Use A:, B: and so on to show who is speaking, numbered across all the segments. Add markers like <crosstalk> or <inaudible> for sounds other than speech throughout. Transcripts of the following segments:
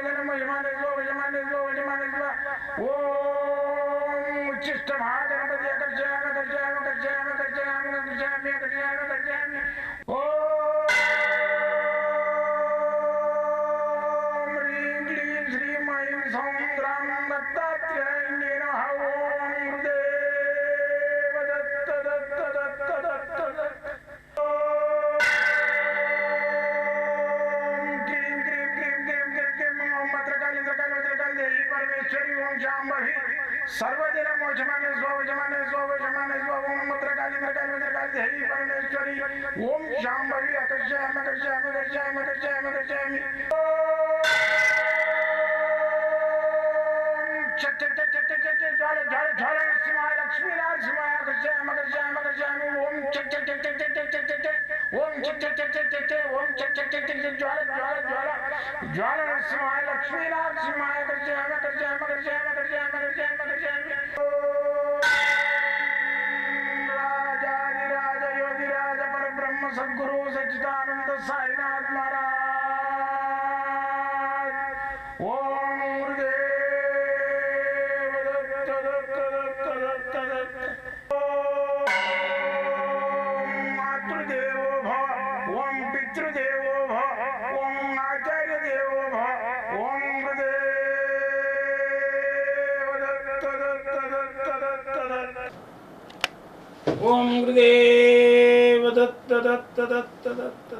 A: విజనమ విమానేశ్వ విజమానేశ్వ విజమానేశ్వ ఓం ఉచ్చిష్ట మహాగణపతి అకర్షయామ కర్షయామ కర్షయామ जमाने स्वामी जमाने स्वामी जमाने स्वामी ओम मत्र काली मत्र काली मत्र काली हरि परमेश्वरी ओम श्याम भवी अकर्षाम अकर्षाम अकर्षाम अकर्षाम अकर्षाम ज्वाले ज्वाले ज्वाले सिमाय लक्ष्मी लाल सिमाय अकर्षाम अकर्षाम अकर्षाम ओम चक चक चक चक चक चक चक चक ओम चक चक चक चक चक चक ओम चक चक चक चक चक ज्वाले ज्वाले ज्वाला ज्वाला सिमाय लक्ष्मी लाल सिमाय अकर्षाम ఓం గురుదేవ దత్త దత్త దత్త దత్త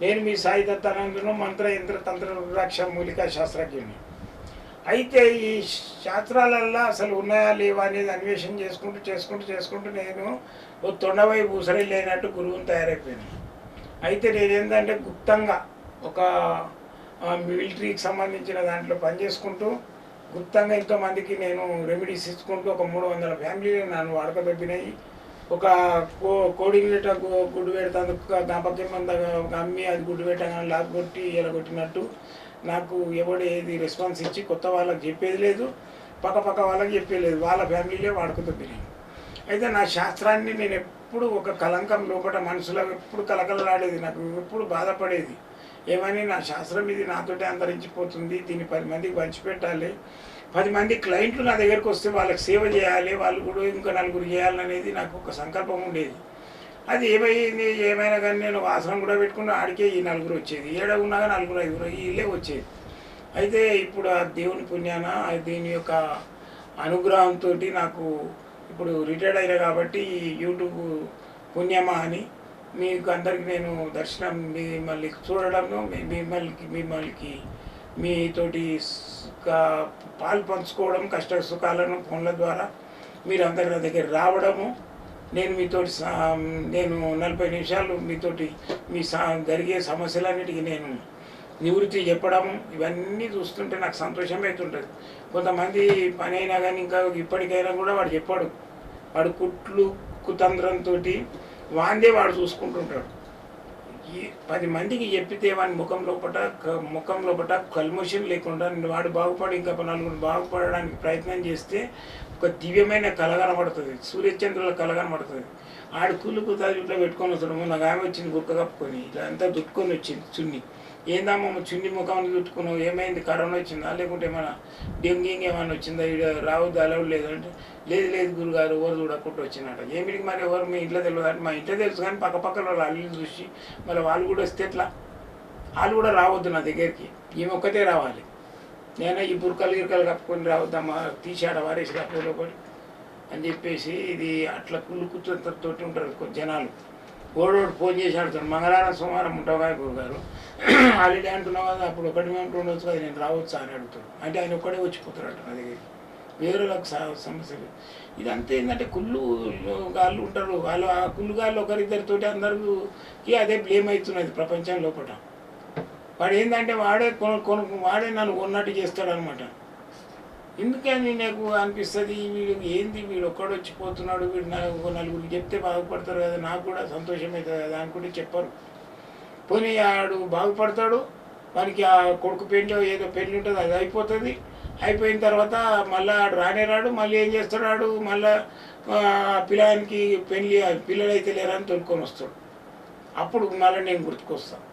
A: నేను మీ సాయి దత్తానందను మంత్ర యంత్ర తంత్ర రుద్రాక్ష మూలిక శాస్త్రజ్ఞుని. అయితే ఈ శాస్త్రాలల్లో అసలు ఉన్నాయా లేవా అనేది అన్వేషణ చేసుకుంటూ చేసుకుంటూ చేసుకుంటూ నేను ఓ తొండవై ఊసరి లేనట్టు గురువుని తయారైపోయాను. అయితే నేనేంటంటే గుప్తంగా ఒక మిలిటరీకి సంబంధించిన దాంట్లో పనిచేసుకుంటూ గుప్తంగా ఎంతోమందికి నేను రెమెడీస్ ఇచ్చుకుంటూ ఒక మూడు వందల ఫ్యామిలీలు నన్ను వాడకదొబ్బినాయి ఒక కో కోడి వేట గుడ్డు పెడతాను దాపక్యం అమ్మి అది గుడ్డు పెట్టగానే లాక్ కొట్టి ఇలా కొట్టినట్టు నాకు ఎవడు ఏది రెస్పాన్స్ ఇచ్చి కొత్త వాళ్ళకి చెప్పేది లేదు. పక్క పక్క వాళ్ళకి చెప్పేది లేదు. వాళ్ళ ఫ్యామిలీలే వాడుకుదొబ్బినాయి అయితే నా శాస్త్రాన్ని నేను ఎప్పుడు ఒక కలంకం లోపల మనసులో ఎప్పుడు కలకలలాడేది నాకు ఎప్పుడు బాధపడేది. ఏమని నా శాస్త్రం ఇది నాతోటే అంతరించిపోతుంది. దీన్ని పది మందికి పంచిపెట్టాలి. పది మంది క్లయింట్లు నా దగ్గరకు వస్తే వాళ్ళకి సేవ చేయాలి వాళ్ళు కూడా ఇంకా నలుగురు చేయాలనేది నాకు ఒక సంకల్పం ఉండేది. అది ఏమైంది? ఏమైనా కానీ నేను ఒక ఆసనం కూడా పెట్టుకుని ఆడికే ఈ నలుగురు వచ్చేది. ఏడ ఉన్నాగా నలుగురు ఐదుగురు వీళ్ళే వచ్చేది. అయితే ఇప్పుడు ఆ దేవుని పుణ్యాన దీని యొక్క అనుగ్రహంతో నాకు ఇప్పుడు రిటైర్డ్ అయినా కాబట్టి ఈ యూట్యూబ్ పుణ్యమా అని మీకు అందరికి నేను దర్శనం మిమ్మల్ని చూడడము మిమ్మల్ని మిమ్మల్ని మీతోటి పాలు పంచుకోవడం కష్ట సుఖాలను ఫోన్ల ద్వారా మీరు అందరి నా దగ్గర రావడము నేను మీతోటి సా- నేను నలభై నిమిషాలు మీతోటి మీ సా జరిగే సమస్యలన్నిటికీ నేను నివృత్తి చెప్పడం ఇవన్నీ చూస్తుంటే నాకు సంతోషం అవుతుంటుంది కొంతమంది పని అయినా కానీ ఇంకా ఇప్పటికైనా కూడా వాడు చెప్పాడు. వాడు కుట్లు కుతంత్రంతో వాందే వాడు చూసుకుంటుంటాడు. పది మందికి చెప్పితే వాని ముఖం లోపట ముఖం లోపట కల్మషం లేకుండా వాడు బాగుపడి ఇంకా నలుగురు బాగుపడడానికి ప్రయత్నం చేస్తే ఒక దివ్యమైన కళ కనబడుతుంది. సూర్యచంద్రుల కళ కనబడుతుంది. ఆడు కుళ్ళు కుతాలు ఇట్లా పెట్టుకొని వస్తాడు నాకు ఆమె వచ్చింది గుక్క కప్పుకొని. ఇట్లా అంతా దుట్టుకొని వచ్చింది చున్ని. ఏందమ్మా చున్ని ముఖాన్ని చుట్టుకున్నావు? ఏమైంది? కరోనా వచ్చిందా? లేకుంటే ఏమైనా డెంగింగ్ ఏమైనా వచ్చిందా? ఈడ రావద్దు అలవ్ లేదు అంటే లేదు లేదు గురుగారు ఎవరు చూడకుండా వచ్చినట్ట ఏమిటికి మరి ఎవరు మీ ఇంట్లో తెలియదు అంటే మా ఇంట్లో తెలుసు కానీ పక్క పక్కన వాళ్ళు అల్లు చూసి మరి వాళ్ళు కూడా వస్తే ఎట్లా? వాళ్ళు కూడా రావద్దు నా దగ్గరికి. ఈమె ఒక్కతే రావాలి. నేను ఈ బుర్కలు గిరకలు కప్పుకొని రావద్దమ్మా తీసాడ వారేసి కప్పుకోపడి అని చెప్పేసి ఇది అట్లా కుళ్ళుకుతోటి ఉంటారు జనాలు. ఓడోడు ఫోన్ చేసి తను మంగళవారం సోమవారం ఉంటావు? కదా గురుగారు హాలిడే అంటున్నావు కదా అప్పుడు ఒకటి మేము ఉండొచ్చు కదా నేను రావచ్చు? అని అడుగుతాడు. అంటే ఆయన ఒక్కడే వచ్చిపోతాడు నా దగ్గర వేరేలకు సమస్యలు ఇదంతా ఏంటంటే కుళ్ళు గాళ్ళు ఉంటారు. వాళ్ళు ఆ కుళ్ళు గాళ్ళు ఒకరిద్దరితోటి అందరికీ అదే బ్లేమ్ అవుతున్నది ప్రపంచం లోపల వాడు ఏంటంటే వాడే కొను కొను వాడే నన్ను కొన్నట్టు చేస్తాడు అనమాట ఎందుకని నాకు అనిపిస్తుంది? వీడు ఏంది? వీడు ఒక్కడు వచ్చిపోతున్నాడు వీడు నాకు నలుగురికి చెప్తే బాగుపడతారు కదా నాకు కూడా సంతోషం అవుతుంది కదా అనుకుంటే చెప్పరు. పోనీ ఆడు బాగుపడతాడు వానికి ఆ కొడుకు పెళ్ళి ఏదో పెళ్ళి ఉంటుంది అది అయిపోతుంది. అయిపోయిన తర్వాత మళ్ళీ ఆడు రానే రాడు మళ్ళీ ఏం చేస్తాడు ఆడు? మళ్ళీ పిల్లానికి పెళ్ళి పిల్లలు అయితే లేరని తొలుకొని వస్తాడు. అప్పుడు మళ్ళీ నేను గుర్తుకొస్తాను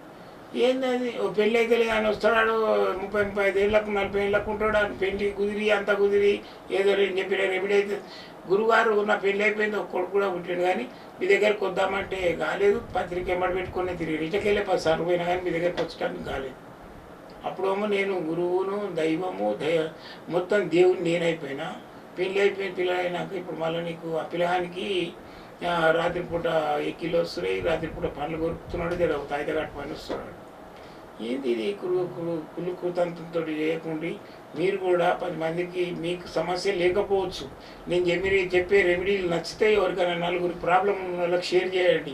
A: ఏంది ఓ పెళ్ళి అయితే లేదు ఆయన వస్తాడు ముప్పై ముప్పై ఐదు ఏళ్ళకు నలభై ఏళ్ళకు ఉంటాడు. ఆయన పెళ్ళి కుదిరి అంత కుదిరి ఏదో నేను చెప్పిన రెమెడీ అయితే గురువారు నా పెళ్ళి అయిపోయింది ఒక కొడుకు కూడా పుట్టాడు కానీ మీ దగ్గరకు వద్దామంటే కాలేదు. పత్రిక ఎమ్మడి పెట్టుకుని తిరిగి ఇటకెళ్ళే పది సార్లు పోయినా కానీ మీ దగ్గరకు వచ్చడానికి కాలేదు. అప్పుడేమో నేను గురువును దైవము దయ మొత్తం దేవుని నేనైపోయినా. పెళ్ళి అయిపోయిన పిల్లలైనాక ఇప్పుడు మళ్ళీ నీకు ఆ పిల్లగానికి రాత్రిపూట ఎక్కిలు వస్తున్నాయి? రాత్రిపూట పనులు కొరుకుతున్నాడు జర తాయితగాటి పని వస్తున్నాడు. ఏంది ఇది? కురు కురు కులు కుతంత్రంతో చేయకుండా మీరు కూడా పది మందికి మీకు సమస్య లేకపోవచ్చు. నేను చెప్పి చెప్పే రెమెడీలు నచ్చితే ఎవరికైనా నలుగురు ప్రాబ్లం ఉన్న వాళ్ళకి షేర్ చేయండి.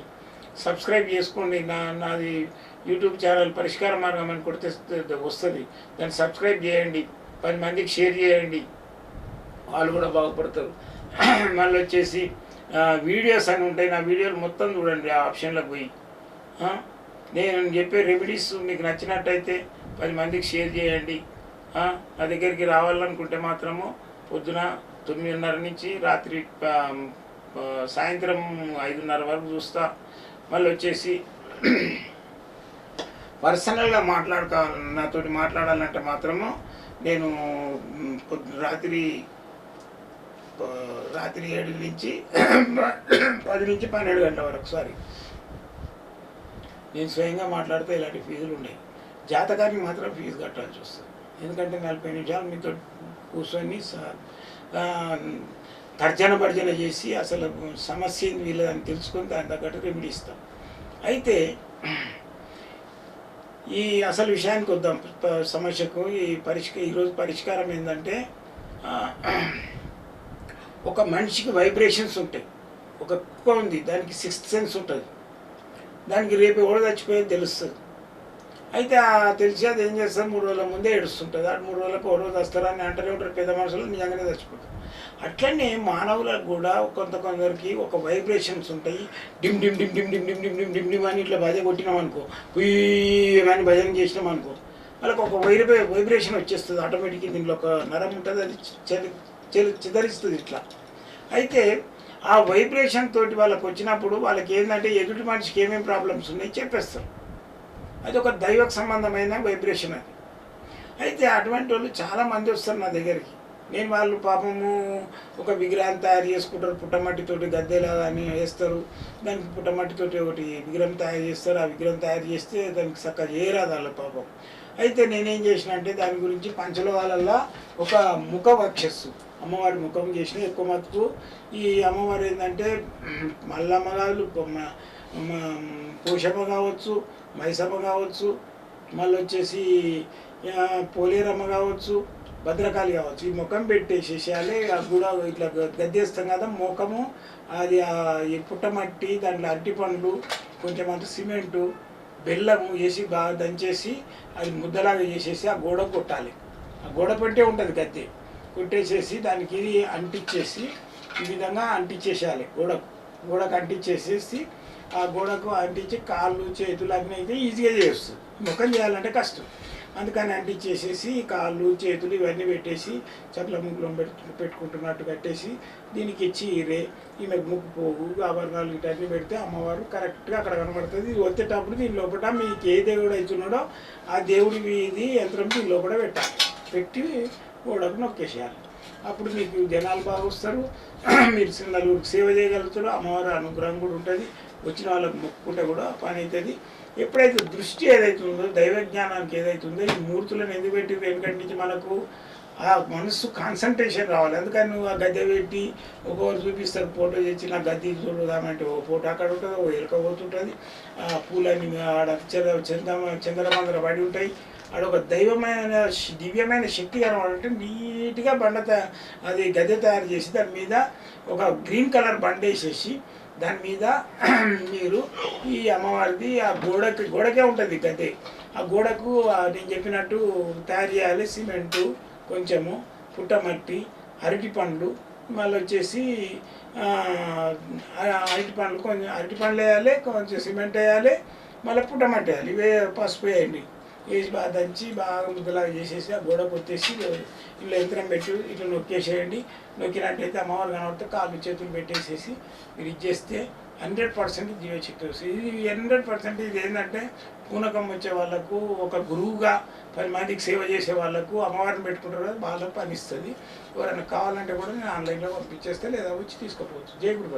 A: సబ్స్క్రైబ్ చేసుకోండి. నా నాది యూట్యూబ్ ఛానల్ పరిష్కార మార్గం అని కొడితే వస్తుంది. దాన్ని సబ్స్క్రైబ్ చేయండి. పది మందికి షేర్ చేయండి. వాళ్ళు కూడా బాగుపడతారు. మళ్ళీ వచ్చేసి వీడియోస్ అని ఉంటాయి. నా వీడియోలు మొత్తం చూడండి ఆ ఆప్షన్లో పోయి. నేను చెప్పే రెమెడీస్ మీకు నచ్చినట్టయితే పది మందికి షేర్ చేయండి. నా దగ్గరికి రావాలనుకుంటే మాత్రము పొద్దున తొమ్మిదిన్నర నుంచి రాత్రి సాయంత్రం ఐదున్నర వరకు చూస్తా. మళ్ళీ వచ్చేసి పర్సనల్గా మాట్లాడుకో నాతోటి మాట్లాడాలంటే మాత్రము నేను పొద్దు రాత్రి రాత్రి ఏడు నుంచి పది నుంచి పన్నెండు గంటల వరకు సారీ నేను స్వయంగా మాట్లాడితే ఇలాంటి ఫీజులు ఉన్నాయి జాతకానికి మాత్రం ఫీజు కట్టాల్సి వస్తుంది. ఎందుకంటే నలభై నిమిషాలు మీతో కూర్చొని తర్జన భర్జన చేసి అసలు సమస్య ఏంది వీళ్ళదని తెలుసుకొని దాని తగ్గట్టు రెమెడీ ఇస్తాం. అయితే ఈ అసలు విషయానికి వద్దాం. సమస్యకు ఈ పరిష్క ఈరోజు పరిష్కారం ఏంటంటే ఒక మనిషికి వైబ్రేషన్స్ ఉంటాయి. ఒక కుక్క ఉంది దానికి సిక్స్త్ సెన్స్ ఉంటుంది. దానికి రేపు ఎవడ చచ్చిపోయేది తెలుస్తుంది. అయితే ఆ తెలిసి అది ఏం చేస్తారు మూడు రోజుల ముందే ఏడుస్తుంటుంది. ఆ మూడు రోజులకు ఒక రోజు వస్తారని అంటూనే ఉంటారు పెద్ద మనుషులు నిజంగానే చచ్చిపోతారు. అట్లనే మానవులకు కూడా కొంత కొందరికి ఒక వైబ్రేషన్స్ ఉంటాయి. డిమ్ డిమ్ డిమ్ డిమ్ డిమ్ డిమ్ డిమ్ డిమ్ డిమ్ డిమ్ అని ఇట్లా భజ కొట్టినాం అనుకో అని భజన చేసినాం అనుకో వాళ్ళకి ఒక వైబ్రే వైబ్రేషన్ వచ్చేస్తుంది ఆటోమేటిక్గా దీనిలో ఒక నరం ఉంటుంది అది చెలి చిదరిస్తుంది ఇట్లా. అయితే ఆ వైబ్రేషన్ తోటి వాళ్ళకి వచ్చినప్పుడు వాళ్ళకి ఏంటంటే ఎదుటి మనిషికి ఏమేమి ప్రాబ్లమ్స్ ఉన్నాయి చెప్పేస్తారు. అది ఒక దైవక సంబంధమైన వైబ్రేషన్ అది. అయితే అటువంటి వాళ్ళు చాలా మంది వస్తారు నా దగ్గరికి. నేను వాళ్ళు పాపము ఒక విగ్రహం తయారు చేసుకుంటారు పుట్టమట్టితోటి గద్దెలాగా అని వేస్తారు. దానికి పుట్టమట్టితోటి ఒకటి విగ్రహం తయారు చేస్తారు. ఆ విగ్రహం తయారు చేస్తే దానికి చక్కగా చేయరాదు వాళ్ళ పాపం. అయితే నేనేం చేసిన అంటే దాని గురించి పంచలోహాలల్లో ఒక ముఖ వక్షస్సు. అమ్మవారి ముఖం చేసిన ఎక్కువ మటుకు ఈ అమ్మవారు ఏంటంటే మల్లమ్మగారు పోషమ్మ కావచ్చు మైసమ్మ కావచ్చు మళ్ళీ వచ్చేసి పోలేరమ్మ కావచ్చు భద్రకాళి కావచ్చు ఈ ముఖం పెట్టేసేసేయాలి. ఆ కూడా ఇట్లా గద్దేస్తాం కదా ముఖము అది ఆ ఈ పుట్టమట్టి దాంట్లో అరటి పండ్లు కొంచెం అంత సిమెంటు బెల్లము వేసి బాగా దంచేసి అది ముద్దలాగా చేసేసి ఆ గోడ కొట్టాలి. ఆ గోడ పెట్టే ఉంటుంది గద్దె. కొట్టేసేసి దానికి ఇది అంటించేసి ఈ విధంగా అంటించేసేయాలి గోడకు గోడకు అంటించేసేసి ఆ గోడకు అంటించి కాళ్ళు చేతులు అన్నీ అయితే ఈజీగా చేస్తుంది ముఖం చేయాలంటే కష్టం. అందుకని అంటించేసేసి కాళ్ళు చేతులు ఇవన్నీ పెట్టేసి చట్ల ముగ్గులం పెట్టు పెట్టుకుంటున్నట్టు కట్టేసి దీనికి చీరే ఈమెకు ముగ్గు పోగు ఆభరణాలు ఇటన్నీ పెడితే అమ్మవారు కరెక్ట్గా అక్కడ కనబడుతుంది. ఇది వచ్చేటప్పుడు దీని లోపల మీకు ఏ దేవుడు అవుతున్నాడో ఆ దేవుడి ఇది యంత్రం దీని లోపల పెట్టాలి. పెట్టి గోడకు నొక్కేసేయాలి అప్పుడు మీకు జనాలు బాగా వస్తారు. మీరు నలుగురికి సేవ చేయగలుగుతారు. అమ్మవారి అనుగ్రహం కూడా ఉంటుంది. వచ్చిన వాళ్ళకి మొక్కుకుంటే కూడా పని అవుతుంది. ఎప్పుడైతే దృష్టి ఏదైతుందో దైవ జ్ఞానానికి ఏదైతుందో ఈ మూర్తులను ఎందుకు పెట్టి వెనుకటి నుంచి మనకు ఆ మనసు కాన్సన్ట్రేషన్ రావాలి. అందుకని నువ్వు ఆ గద్దె పెట్టి ఒకరు చూపిస్తారు ఫోటో తెచ్చి నా గద్దె చూడదామంటే ఓ ఫోటో అక్కడ ఉంటుంది ఓ ఎలుక పోతుంటుంది. ఆ పూలన్నీ ఆడ చంద చంద్రమందర పడి ఉంటాయి. ఆడ ఒక దైవమైన దివ్యమైన శక్తి కనబడంటే నీట్గా బండ అది గద్దె తయారు చేసి దాని మీద ఒక గ్రీన్ కలర్ బండ వేసేసి దాని మీద <clears throat> మీరు ఈ అమ్మవారిది ఆ గోడకి గోడకే ఉంటుంది గద్దె. ఆ గోడకు నేను చెప్పినట్టు తయారు చేయాలి సిమెంటు కొంచెము పుట్టమట్టి అరటి పండ్లు మళ్ళీ వచ్చేసి అరటి పండ్లు కొంచెం అరటి పండ్లు వేయాలి కొంచెం సిమెంట్ వేయాలి మళ్ళీ పుట్టమట్టి వేయాలి. ఇవే పసుపు వేయండి. వేసి బాగా దంచి బాగా ముద్దలాగా చేసేసి ఆ గోడ కొట్టేసి ఇట్లా యంత్రం పెట్టి ఇట్లా నొక్కేసేయండి. నొక్కినట్టయితే అమ్మవారు కనబడితే కాళ్ళు చేతులు పెట్టేసేసి మీరు ఇచ్చేస్తే హండ్రెడ్ పర్సెంట్ జియో శక్తి ఇది హండ్రెడ్ పర్సెంట్ ఇది ఏంటంటే పూనకం వచ్చే వాళ్ళకు ఒక గురువుగా పది మందికి సేవ చేసే వాళ్ళకు అమ్మవారిని పెట్టుకుంటారు కదా వాళ్ళకు పనిస్తుంది ఎవరైనా కావాలంటే కూడా నేను ఆన్లైన్లో పంపించేస్తే లేదా వచ్చి తీసుకోపోవచ్చు. జై గురు